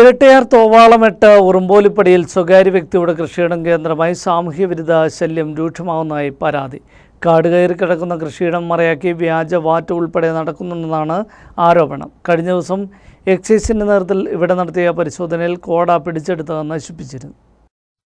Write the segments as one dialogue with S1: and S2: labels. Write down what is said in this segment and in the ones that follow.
S1: ഇരട്ടയാർ തോവാളമെട്ട് ഉറുമ്പോലിപ്പടിയിൽ സ്വകാര്യ വ്യക്തിയുടെ കൃഷിയിടം കേന്ദ്രമായി സാമൂഹ്യ വിരുദ്ധ ശല്യം രൂക്ഷമാവുന്നതായി പരാതി. കാട് കയറി കിടക്കുന്ന കൃഷിയിടം മറയാക്കി വ്യാജ വാറ്റ് ഉൾപ്പെടെ നടക്കുന്നുണ്ടെന്നാണ് ആരോപണം. കഴിഞ്ഞ ദിവസം എക്സൈസിന്റെ നേതൃത്വത്തിൽ ഇവിടെ നടത്തിയ പരിശോധനയിൽ കോട പിടിച്ചെടുത്ത് നശിപ്പിച്ചിരുന്നു.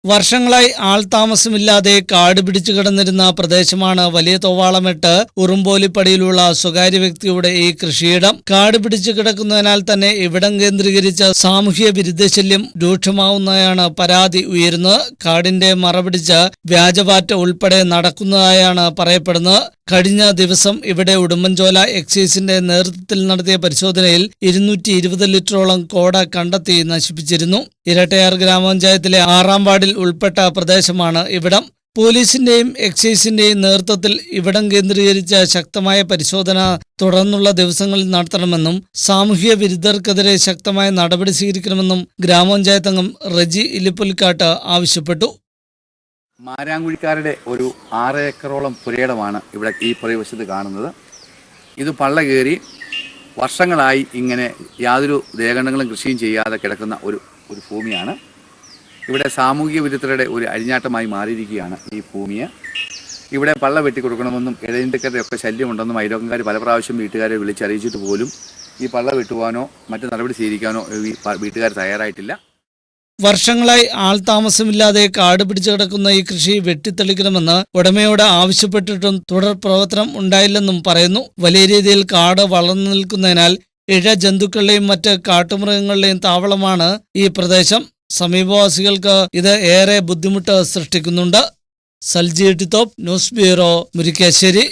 S1: വർഷങ്ങളായി ആൾതാമസമില്ലാതെ കാട് പിടിച്ചു കിടന്നിരുന്ന പ്രദേശമാണ് വലിയ തോവാളമെട്ട് ഉറുമ്പോലിപ്പടിയിലുള്ള സ്വകാര്യ വ്യക്തിയുടെ ഈ കൃഷിയിടം. കാട് പിടിച്ചു കിടക്കുന്നതിനാൽ തന്നെ ഇവിടം കേന്ദ്രീകരിച്ച സാമൂഹ്യ വിരുദ്ധശല്യം രൂക്ഷമാവുന്നതായാണ് പരാതി ഉയരുന്നത്. കാടിന്റെ മറപിടിച്ച് വ്യാജപാറ്റ ഉൾപ്പെടെ നടക്കുന്നതായാണ് പറയപ്പെടുന്നത്. കഴിഞ്ഞ ദിവസം ഇവിടെ ഉടുമ്പൻചോല എക്സൈസിന്റെ നേതൃത്വത്തിൽ നടത്തിയ പരിശോധനയിൽ ഇരുന്നൂറ്റി ലിറ്ററോളം കോട കണ്ടെത്തി നശിപ്പിച്ചിരുന്നു. ഇരട്ടയാർ ഗ്രാമപഞ്ചായത്തിലെ ആറാം വാർഡിൽ ഉൾപ്പെട്ട പ്രദേശമാണ് ഇവിടം. പോലീസിന്റെയും എക്സൈസിന്റെയും നേതൃത്വത്തിൽ ഇവിടം കേന്ദ്രീകരിച്ച ശക്തമായ പരിശോധന തുടർന്നുള്ള ദിവസങ്ങളിൽ നടത്തണമെന്നും സാമൂഹ്യ വിരുദ്ധർക്കെതിരെ ശക്തമായ നടപടി സ്വീകരിക്കണമെന്നും ഗ്രാമപഞ്ചായത്ത് അംഗം റജി ഇലിപ്പുൽക്കാട്ട് ആവശ്യപ്പെട്ടു.
S2: മാരാങ്കുഴിക്കാരുടെ ഒരു ആറ് ഏക്കറോളം പുരയിടമാണ് ഇവിടെ ഈ പ്രദേശത്ത് കാണുന്നത്. ഇത് പള്ള കയറി വർഷങ്ങളായി ഇങ്ങനെ യാതൊരു ദേഹണ്ഡങ്ങളും കൃഷിയും ചെയ്യാതെ കിടക്കുന്ന ഒരു ഒരു ഭൂമിയാണ്. ഇവിടെ സാമൂഹിക വിരുദ്ധരുടെ ഒരു അഴിഞ്ഞാട്ടമായി മാറിയിരിക്കുകയാണ് ഈ ഭൂമിയെ. ഇവിടെ പള്ള വെട്ടി കൊടുക്കണമെന്നും ഒക്കെ ശല്യമുണ്ടെന്നും അയലോക്കംകാർ പല പ്രാവശ്യം വീട്ടുകാരെ വിളിച്ചറിയിച്ചിട്ട് പോലും ഈ പള്ള വെട്ടുവാനോ മറ്റു നടപടി സ്വീകരിക്കാനോ ഈ വീട്ടുകാർ തയ്യാറായിട്ടില്ല.
S1: വർഷങ്ങളായി ആൾ താമസമില്ലാതെ കാട് പിടിച്ചു കിടക്കുന്ന ഈ കൃഷി വെട്ടിത്തെളിക്കണമെന്ന് ഉടമയോട് ആവശ്യപ്പെട്ടിട്ടും തുടർ പ്രവർത്തനം ഉണ്ടായില്ലെന്നും പറയുന്നു. വലിയ രീതിയിൽ കാട് വളർന്നു നിൽക്കുന്നതിനാൽ ഇഴ ജന്തുക്കളുടെയും മറ്റ് കാട്ടുമൃഗങ്ങളുടെയും താവളമാണ് ഈ പ്രദേശം. സമീപവാസികൾക്ക് ഇത് ഏറെ ബുദ്ധിമുട്ട് സൃഷ്ടിക്കുന്നുണ്ട്. സൽജി ടിത്തോപ്പ് ന്യൂസ് ബ്യൂറോ മുരിക്കാശ്ശേരി.